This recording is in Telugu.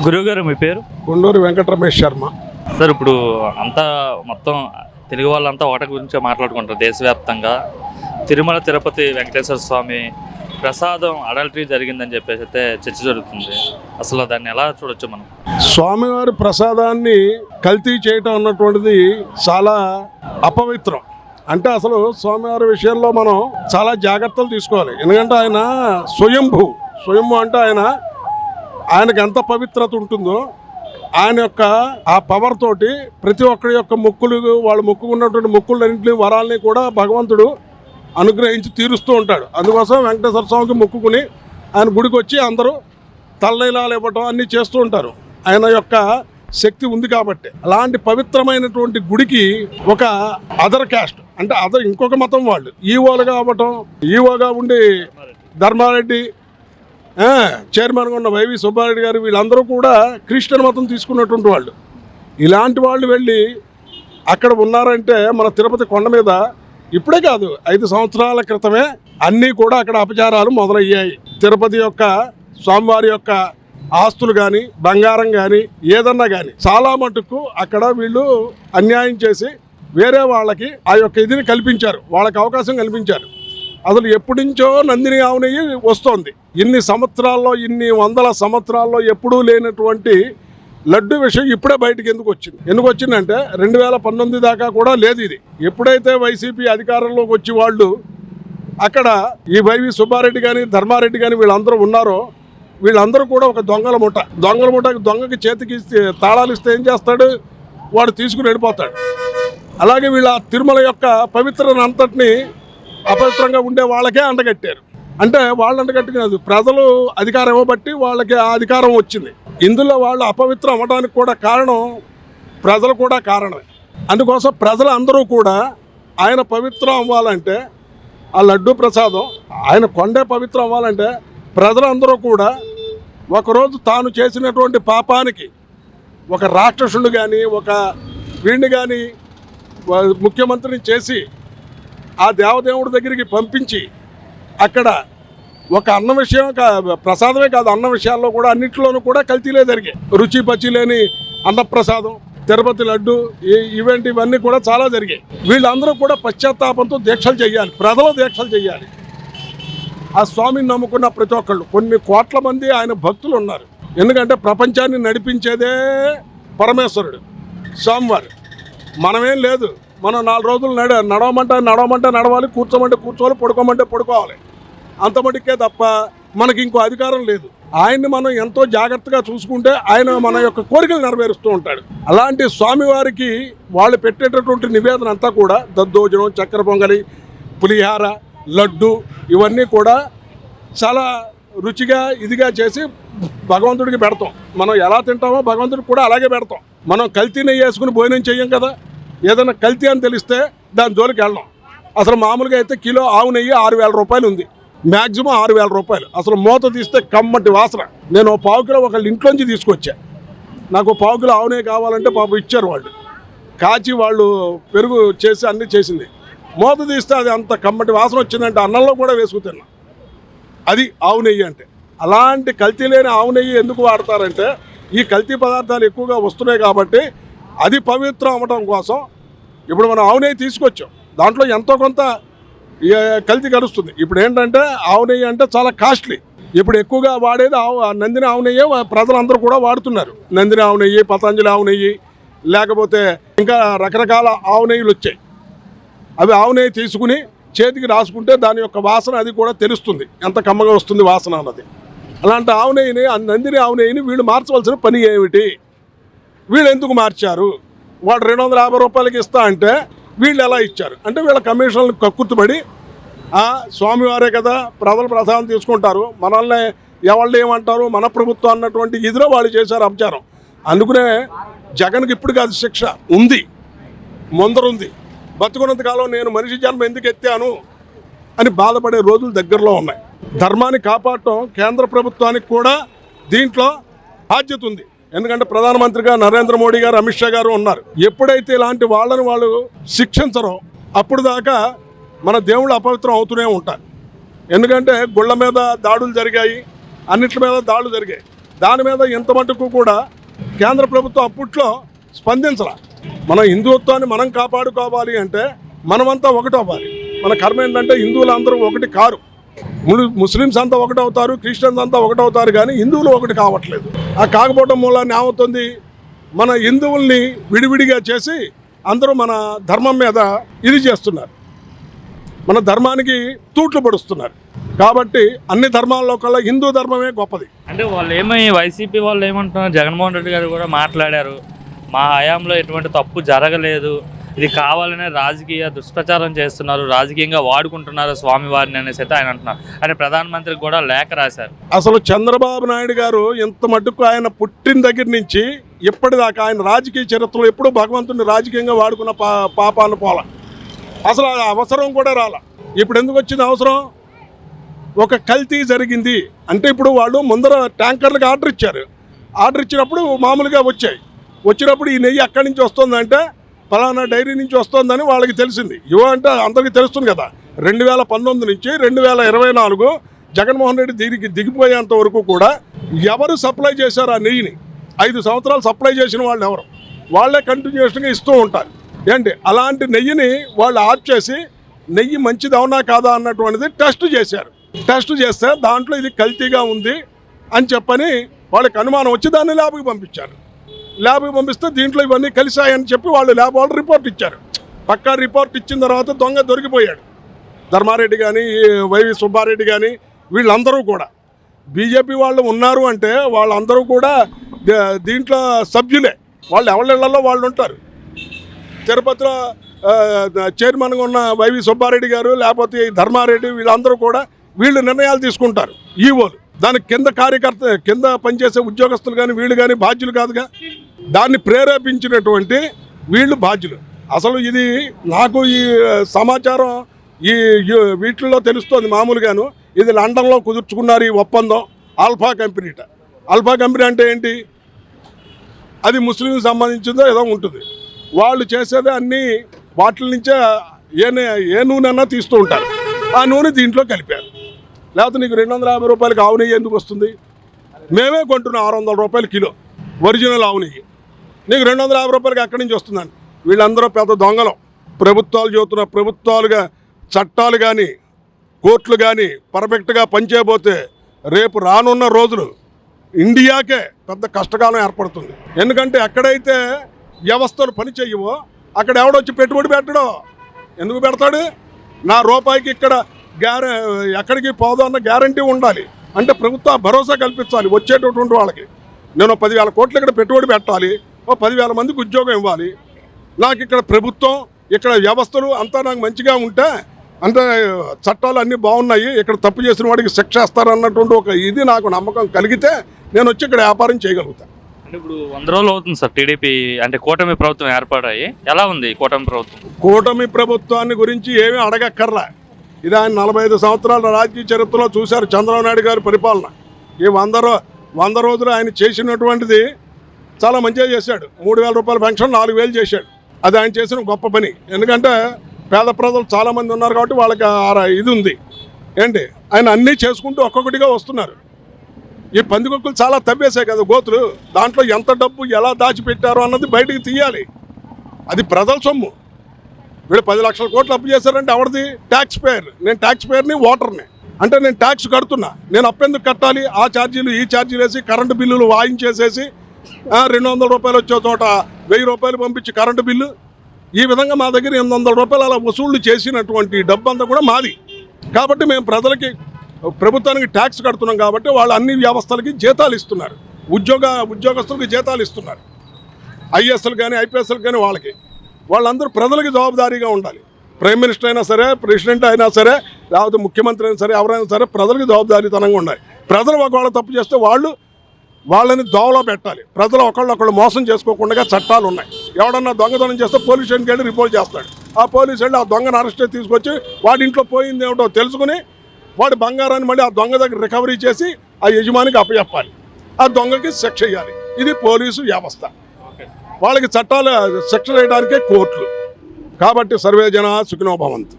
గురువు గారు మీ పేరు? కొండూరు వెంకటరమేష్ శర్మ. సార్ ఇప్పుడు అంతా మొత్తం తెలుగు వాళ్ళంతా ఓట గురించి మాట్లాడుకుంటారు దేశవ్యాప్తంగా. తిరుమల తిరుపతి వెంకటేశ్వర స్వామి ప్రసాదం అడల్టరీ జరిగిందని చెప్పేసి అయితే చర్చ జరుగుతుంది. అసలు దాన్ని ఎలా చూడొచ్చు మనం? స్వామివారి ప్రసాదాన్ని కల్తీ చేయటం అన్నటువంటిది చాలా అపవిత్రం. అంటే అసలు స్వామివారి విషయంలో మనం చాలా జాగ్రత్తలు తీసుకోవాలి. ఎందుకంటే ఆయన స్వయంభూ స్వయంభూ అంటే ఆయన ఆయనకు ఎంత పవిత్రత ఉంటుందో ఆయన యొక్క ఆ పవర్ తోటి ప్రతి ఒక్కరి యొక్క మొక్కులు వాళ్ళు మొక్కుకున్నటువంటి మొక్కులన్నింటినీ వరాలని కూడా భగవంతుడు అనుగ్రహించి తీరుస్తూ ఉంటాడు. అందుకోసం వెంకటేశ్వర స్వామికి మొక్కుకుని ఆయన గుడికి వచ్చి అందరూ తల్లైలాలు ఇవ్వటం అన్నీ చేస్తూ ఉంటారు. ఆయన యొక్క శక్తి ఉంది కాబట్టి. అలాంటి పవిత్రమైనటువంటి గుడికి ఒక అదర్ క్యాస్ట్ అంటే అదర్ ఇంకొక మతం వాళ్ళు. ఈవోలుగా అవ్వటం ఈవోగా ఉండి ధర్మారెడ్డి చైర్మన్గా ఉన్న వైవి సుబ్బారెడ్డి గారు వీళ్ళందరూ కూడా క్రిస్టియన్ మతం తీసుకున్నటువంటి వాళ్ళు. ఇలాంటి వాళ్ళు వెళ్ళి అక్కడ ఉన్నారంటే మన తిరుపతి కొండ మీద ఇప్పుడే కాదు ఐదు సంవత్సరాల క్రితమే అన్నీ కూడా అక్కడ అపచారాలు మొదలయ్యాయి. తిరుపతి యొక్క స్వామివారి యొక్క ఆస్తులు కానీ బంగారం కానీ ఏదన్నా కానీ చాలా మటుకు అక్కడ వీళ్ళు అన్యాయం చేసి వేరే వాళ్ళకి ఆ యొక్క ఇదిని కల్పించారు. వాళ్ళకి అవకాశం కల్పించారు. అసలు ఎప్పటి నుంచో నందిని ఆవు వస్తోంది. ఇన్ని సంవత్సరాల్లో ఇన్ని వందల సంవత్సరాల్లో ఎప్పుడూ లేనటువంటి లడ్డు విషయం ఇప్పుడే బయటకు ఎందుకు వచ్చింది? ఎందుకు వచ్చిందంటే రెండు వేల పంతొమ్మిది దాకా కూడా లేదు ఇది. ఎప్పుడైతే వైసీపీ అధికారంలోకి వచ్చి వాళ్ళు అక్కడ ఈ వైవి సుబ్బారెడ్డి కానీ ధర్మారెడ్డి కానీ వీళ్ళందరూ ఉన్నారో వీళ్ళందరూ కూడా ఒక దొంగల ముఠ దొంగల ముఠకి దొంగకి చేతికి తాళాలు ఇస్తే ఏం చేస్తాడు? వాడు తీసుకుని వెళ్ళిపోతాడు. అలాగే వీళ్ళ తిరుమల యొక్క పవిత్రను అంతటిని అపవిత్రంగా ఉండే వాళ్ళకే అండగట్టారు. అంటే వాళ్ళు అండగట్టినది ప్రజలు అధికారం ఇవ్వబట్టి వాళ్ళకి ఆ అధికారం వచ్చింది. ఇందులో వాళ్ళు అపవిత్రం అవ్వడానికి కూడా కారణం ప్రజలు కూడా కారణమే. అందుకోసం ప్రజలు అందరూ కూడా ఆయన పవిత్రం అవ్వాలంటే ఆ లడ్డూ ప్రసాదం ఆయన కొండే పవిత్రం అవ్వాలంటే ప్రజలందరూ కూడా ఒకరోజు తాను చేసినటువంటి పాపానికి ఒక రాక్షసుడు కానీ ఒక వీడిని కానీ ముఖ్యమంత్రిని చేసి ఆ దేవదేవుడి దగ్గరికి పంపించి అక్కడ ఒక అన్న విషయం కా- ప్రసాదమే కాదు అన్న విషయాల్లో కూడా అన్నింటిలోనూ కూడా కల్తీలే జరిగాయి. రుచి పచ్చి లేని అన్నప్రసాదం తిరుపతి లడ్డు ఈ- ఇవన్నీ కూడా చాలా జరిగాయి. వీళ్ళందరూ కూడా పశ్చాత్తాపంతో దీక్షలు చేయాలి ప్రజలు దీక్షలు చేయాలి. ఆ స్వామిని నమ్ముకున్న ప్రతి ఒక్కళ్ళు కొన్ని కోట్ల మంది ఆయన భక్తులు ఉన్నారు. ఎందుకంటే ప్రపంచాన్ని నడిపించేదే పరమేశ్వరుడు స్వామివారు. మనమేం లేదు. మనం నాలుగు రోజులు నడ నడవమంటే నడవమంటే నడవాలి కూర్చోమంటే కూర్చోవాలి పడుకోమంటే పడుకోవాలి. అంత మటుకే తప్ప మనకి ఇంకో అధికారం లేదు. ఆయన్ని మనం ఎంతో జాగ్రత్తగా చూసుకుంటే ఆయన మన యొక్క కోరికలు నెరవేరుస్తూ ఉంటాడు. అలాంటి స్వామివారికి వాళ్ళు పెట్టేటటువంటి నివేదన అంతా కూడా దద్దోజనం చక్కెర పొంగలి పులిహార లడ్డు ఇవన్నీ కూడా చాలా రుచిగా ఇదిగా చేసి భగవంతుడికి పెడతాం. మనం ఎలా తింటామో భగవంతుడికి కూడా అలాగే పెడతాం. మనం కల్తీ నెయ్యి వేసుకుని భోజనం చెయ్యం కదా. ఏదైనా కల్తీ అని తెలిస్తే దాని జోలికి వెళ్ళడం. అసలు మామూలుగా అయితే కిలో ఆవు నెయ్యి ఆరు వేల రూపాయలు ఉంది. మ్యాక్సిమం ఆరు వేల రూపాయలు. అసలు మూత తీస్తే కమ్మటి వాసన. నేను పావు కిలో ఒకళ్ళ ఇంట్లోంచి తీసుకొచ్చా. నాకు పావు కిలో ఆవు నెయ్యి కావాలంటే పాపం ఇచ్చారు వాళ్ళు. కాచి వాళ్ళు పెరుగు చేసి అన్నీ చేసింది. మూత తీస్తే అది అంత కమ్మటి వాసన వచ్చిందంటే అన్నంలో కూడా వేసుకుతున్నా అది ఆవు నెయ్యి అంటే. అలాంటి కల్తీ లేని ఆవు నెయ్యి ఎందుకు వాడతారంటే ఈ కల్తీ పదార్థాలు ఎక్కువగా వస్తున్నాయి కాబట్టి అది పవిత్రం అవ్వడం కోసం ఇప్పుడు మనం ఆవు నెయ్యి తీసుకొచ్చాం. దాంట్లో ఎంతో కొంత కల్తీ కలుస్తుంది. ఇప్పుడు ఏంటంటే ఆవు నెయ్యి అంటే చాలా కాస్ట్లీ. ఇప్పుడు ఎక్కువగా వాడేది ఆవు ఆ నందిని ఆవు నెయ్యి ప్రజలందరూ కూడా వాడుతున్నారు. నందిని ఆవు నెయ్యి పతంజలి ఆవు నెయ్యి లేకపోతే ఇంకా రకరకాల ఆవు నెయ్యిలు వచ్చాయి. అవి ఆవు నెయ్యి తీసుకుని చేతికి రాసుకుంటే దాని యొక్క వాసన అది కూడా తెలుస్తుంది. ఎంత కమ్మగా వస్తుంది వాసన అన్నది. అలాంటి ఆవు నెయ్యిని నందిని ఆవు నెయ్యిని వీళ్ళు మార్చవలసిన పని ఏమిటి? వీళ్ళు ఎందుకు మార్చారు? వాడు రెండు వందల యాభై రూపాయలకి ఇస్తా అంటే వీళ్ళు ఎలా ఇచ్చారు? అంటే వీళ్ళ కమిషన్లు కక్కుర్తుపడి "ఆ, స్వామివారే కదా ప్రజలు ప్రసాదం తీసుకుంటారు మనల్ని ఎవళ్ళు ఏమంటారు మన ప్రభుత్వం అన్నటువంటి ఇదిలో వాళ్ళు చేశారు అపచారం. అందుకనే జగన్కి ఇప్పుడు కాదు శిక్ష ఉంది ముందరుంది బతుకున్నంతకాలం నేను మనిషి జన్మ ఎందుకు ఎత్తాను అని బాధపడే రోజులు దగ్గరలో ఉన్నాయి. ధర్మాన్ని కాపాడటం కేంద్ర ప్రభుత్వానికి కూడా దీంట్లో బాధ్యత ఉంది. ఎందుకంటే ప్రధానమంత్రిగా నరేంద్ర మోడీ గారు అమిత్ షా గారు ఉన్నారు. ఎప్పుడైతే ఇలాంటి వాళ్ళని వాళ్ళు శిక్షించరో అప్పుడు దాకా మన దేవుళ్ళు అపవిత్రం అవుతూనే ఉంటారు. ఎందుకంటే గుళ్ళ మీద దాడులు జరిగాయి అన్నిటి మీద దాడులు జరిగాయి. దాని మీద ఇంత మటుకు కూడా కేంద్ర ప్రభుత్వం అప్పట్లో స్పందించరా మన హిందుత్వాన్ని మనం కాపాడుకోవాలి అంటే మనమంతా ఒకటవ్వాలి. మన కర్మ ఏంటంటే హిందువులు అందరూ ఒకటి కారు. ముస్లిమ్స్ అంతా ఒకటవుతారు క్రిస్టియన్స్ అంతా ఒకటవుతారు కానీ హిందువులు ఒకటి కావట్లేదు. ఆ కాకపోవడం మూలాన్ని ఏమవుతుంది? మన హిందువుల్ని విడివిడిగా చేసి అందరూ మన ధర్మం మీద ఇది చేస్తున్నారు. మన ధర్మానికి తూట్లు పడుస్తున్నారు. కాబట్టి అన్ని ధర్మాల్లో కల్లా హిందూ ధర్మమే గొప్పది. అంటే వాళ్ళు ఏమై వైసీపీ వాళ్ళు ఏమంటున్నారు? జగన్మోహన్ రెడ్డి గారు కూడా మాట్లాడారు. మా హయాంలో ఎటువంటి తప్పు జరగలేదు. ఇది కావాలనే రాజకీయ దుష్ప్రచారం చేస్తున్నారు రాజకీయంగా వాడుకుంటున్నారు స్వామివారిని అనేసి అయితే ఆయన అంటున్నారు. ఆయన ప్రధానమంత్రికి కూడా లేఖ రాశారు. అసలు చంద్రబాబు నాయుడు గారు ఇంత మటుకు ఆయన పుట్టిన దగ్గర నుంచి ఇప్పటిదాకా ఆయన రాజకీయ చరిత్రలో ఎప్పుడూ భగవంతుని రాజకీయంగా వాడుకున్న పా పాపాలు పోల. అసలు అవసరం కూడా రాల. ఇప్పుడు ఎందుకు వచ్చింది అవసరం? ఒక కల్తీ జరిగింది. అంటే ఇప్పుడు వాళ్ళు ముందర ట్యాంకర్లకు ఆర్డర్ ఇచ్చారు. ఆర్డర్ ఇచ్చినప్పుడు మామూలుగా వచ్చాయి. వచ్చినప్పుడు ఈ నెయ్యి అక్కడి నుంచి వస్తుందంటే ఫలానా డైరీ నుంచి వస్తుందని వాళ్ళకి తెలిసింది. యువ అంటే అందరికీ తెలుస్తుంది కదా. రెండు వేల పంతొమ్మిది నుంచి రెండు వేల ఇరవై నాలుగు జగన్మోహన్ రెడ్డి దీనికి దిగిపోయేంత వరకు కూడా ఎవరు సప్లై చేశారు ఆ నెయ్యిని? ఐదు సంవత్సరాలు సప్లై చేసిన వాళ్ళు ఎవరు? వాళ్ళే కంటిన్యూషన్గా ఇస్తూ ఉంటారు. ఏంటి? అలాంటి నెయ్యిని వాళ్ళు ఆఫ్ చేసి నెయ్యి మంచిది అవునా కాదా అన్నటువంటిది టెస్ట్ చేశారు. టెస్ట్ చేస్తే దాంట్లో ఇది కల్తీగా ఉంది అని చెప్పని వాళ్ళకి అనుమానం వచ్చి దాన్ని ల్యాబ్కి పంపించారు. ల్యాబ్కి పంపిస్తే దీంట్లో ఇవన్నీ కలిసాయని చెప్పి వాళ్ళు ల్యాబ్ వాళ్ళు రిపోర్ట్ ఇచ్చారు. పక్కా రిపోర్ట్ ఇచ్చిన తర్వాత దొంగ దొరికిపోయాడు. ధర్మారెడ్డి కానీ వైవి సుబ్బారెడ్డి కానీ వీళ్ళందరూ కూడా. బీజేపీ వాళ్ళు ఉన్నారు అంటే వాళ్ళందరూ కూడా దీంట్లో సభ్యులే. వాళ్ళు ఎవరిళ్ళలో వాళ్ళు ఉంటారు. తిరుపతిలో చైర్మన్గా ఉన్న వైవి సుబ్బారెడ్డి గారు లేకపోతే ధర్మారెడ్డి వీళ్ళందరూ కూడా వీళ్ళు నిర్ణయాలు తీసుకుంటారు. ఈవోలు. దానికి కింద కార్యకర్త కింద పనిచేసే ఉద్యోగస్తులు కానీ వీళ్ళు కానీ బాధ్యులు కాదుగా. దాన్ని ప్రేరేపించినటువంటి వీళ్ళు బాధ్యులు. అసలు ఇది నాకు ఈ సమాచారం ఈ వీటిల్లో తెలుస్తోంది మామూలుగాను. ఇది లండన్లో కుదుర్చుకున్నారు ఈ ఒప్పందం ఆల్ఫా కంపెనీట. ఆల్ఫా కంపెనీ అంటే ఏంటి? అది ముస్లింకి సంబంధించిందో ఏదో ఉంటుంది. వాళ్ళు చేసేది అన్నీ వాటి నుంచే ఏ ఏ నూనె అన్నా తీస్తూ ఉంటారు. ఆ నూనె దీంట్లో కలిపారు. లేకపోతే నీకు రెండు వందల యాభై రూపాయలకి ఆవు నెయ్యి ఎందుకు వస్తుంది? మేమే కొంటున్నాం ఆరు వందల రూపాయలు కిలో. ఒరిజినల్ ఆవు నెయ్యి. నీకు రెండు వందల యాభై రూపాయలకి ఎక్కడి నుంచి వస్తుందండి వీళ్ళందరూ పెద్ద దొంగలం. ప్రభుత్వాలు చెబుతున్న ప్రభుత్వాలుగా చట్టాలు కానీ కోర్టులు కానీ పర్ఫెక్ట్గా పనిచేయబోతే రేపు రానున్న రోజులు ఇండియాకే పెద్ద కష్టకాలం ఏర్పడుతుంది. ఎందుకంటే ఎక్కడైతే వ్యవస్థలు పని చేయవో అక్కడ ఎవడొచ్చి పెట్టుబడి పెట్టడో? ఎందుకు పెడతాడు? నా రూపాయికి ఇక్కడ గ్యార ఎక్కడికి పోదో అన్న గ్యారంటీ ఉండాలి. అంటే ప్రభుత్వ భరోసా కల్పించాలి వచ్చేటటువంటి వాళ్ళకి. నేను పదివేల కోట్లు ఇక్కడ పెట్టుబడి పెట్టాలి. ఓ పదివేల మందికి ఉద్యోగం ఇవ్వాలి. నాకు ఇక్కడ ప్రభుత్వం ఇక్కడ వ్యవస్థలు అంతా నాకు మంచిగా ఉంటే అంటే చట్టాలు అన్నీ బాగున్నాయి. ఇక్కడ తప్పు చేసిన వాడికి శిక్ష వేస్తారన్నటువంటి ఒక ఇది నాకు నమ్మకం కలిగితే నేను వచ్చి ఇక్కడ వ్యాపారం చేయగలుగుతాను అంటే ఇప్పుడు వంద రోజులు అవుతుంది సార్ టీడీపీ అంటే కూటమి ప్రభుత్వం ఏర్పడాయి. ఎలా ఉంది కూటమి ప్రభుత్వం? కూటమి ప్రభుత్వాన్ని గురించి ఏమీ అడగక్కర్లా. ఇది ఆయన నలభై ఐదు సంవత్సరాల రాజకీయ చరిత్రలో చూశారు చంద్రబాబు నాయుడు గారి పరిపాలన. ఈ వంద రో వంద రోజులు ఆయన చేసినటువంటిది చాలా మంచిగా చేశాడు. మూడు వేల రూపాయల పెన్షన్ నాలుగు వేలు చేశాడు. అది ఆయన చేసిన గొప్ప పని. ఎందుకంటే పేద ప్రజలు చాలామంది ఉన్నారు కాబట్టి వాళ్ళకి ఆ ఇది ఉంది. ఏంటి? ఆయన అన్నీ చేసుకుంటూ ఒక్కొక్కటిగా వస్తున్నారు. ఈ పందికొక్కులు చాలా తవ్వేశాయి కదా గోతులు. దాంట్లో ఎంత డబ్బు ఎలా దాచిపెట్టారు అన్నది బయటికి తీయాలి. అది ప్రజల సొమ్ము. వీళ్ళు పది లక్షల కోట్లు అప్పు చేశారంటే ఎవరిది? ట్యాక్స్ పేయర్ నేను ట్యాక్స్ పేయర్ని ఓటర్ని అంటే నేను ట్యాక్స్ కడుతున్నా. నేను అప్పెందుకు కట్టాలి? ఆ ఛార్జీలు ఈ ఛార్జీలు వేసి కరెంటు బిల్లులు వాయించేసేసి రెండు వందల రూపాయలు వచ్చే చోట వెయ్యి రూపాయలు పంపించి కరెంటు బిల్లు. ఈ విధంగా మా దగ్గర ఎనిమిది వందల రూపాయలు అలా వసూళ్ళు చేసినటువంటి డబ్బు అంతా కూడా మాది. కాబట్టి మేము ప్రజలకి ప్రభుత్వానికి ట్యాక్స్ కడుతున్నాం కాబట్టి వాళ్ళు అన్ని వ్యవస్థలకి జీతాలు ఇస్తున్నారు. ఉద్యోగ ఉద్యోగస్తులకి జీతాలు ఇస్తున్నారు. ఐఎస్ఎల్ కానీ ఐపీఎస్ఎల్ కానీ వాళ్ళకి. వాళ్ళందరూ ప్రజలకి జవాబుదారీగా ఉండాలి. ప్రైమ్ మినిస్టర్ అయినా సరే ప్రెసిడెంట్ అయినా సరే లేకపోతే ముఖ్యమంత్రి అయినా సరే ఎవరైనా సరే ప్రజలకు జవాబుదారీతనంగా ఉండాలి. ప్రజలు ఒకవేళ తప్పు చేస్తే వాళ్ళు వాళ్ళని దోవలో పెట్టాలి. ప్రజలు ఒకళ్ళొకళ్ళు మోసం చేసుకోకుండా చట్టాలు ఉన్నాయి. ఎవడన్నా దొంగతనం చేస్తే పోలీస్ స్టేషన్కి వెళ్ళి రిపోర్ట్ చేస్తాడు. ఆ పోలీస్ వెళ్ళి ఆ దొంగను అరెస్ట్ తీసుకొచ్చి వాడి ఇంట్లో పోయింది ఏమిటో తెలుసుకుని వాడి బంగారాన్ని మళ్ళీ ఆ దొంగ దగ్గర రికవరీ చేసి ఆ యజమానికి అప్పచెప్పాలి. ఆ దొంగకి శిక్ష ఇవ్వాలి ఇది పోలీసు వ్యవస్థ. వాళ్ళకి చట్టాలు శిక్ష వేయడానికే కోర్టులు. కాబట్టి సర్వే జన సుఖినోభవంతు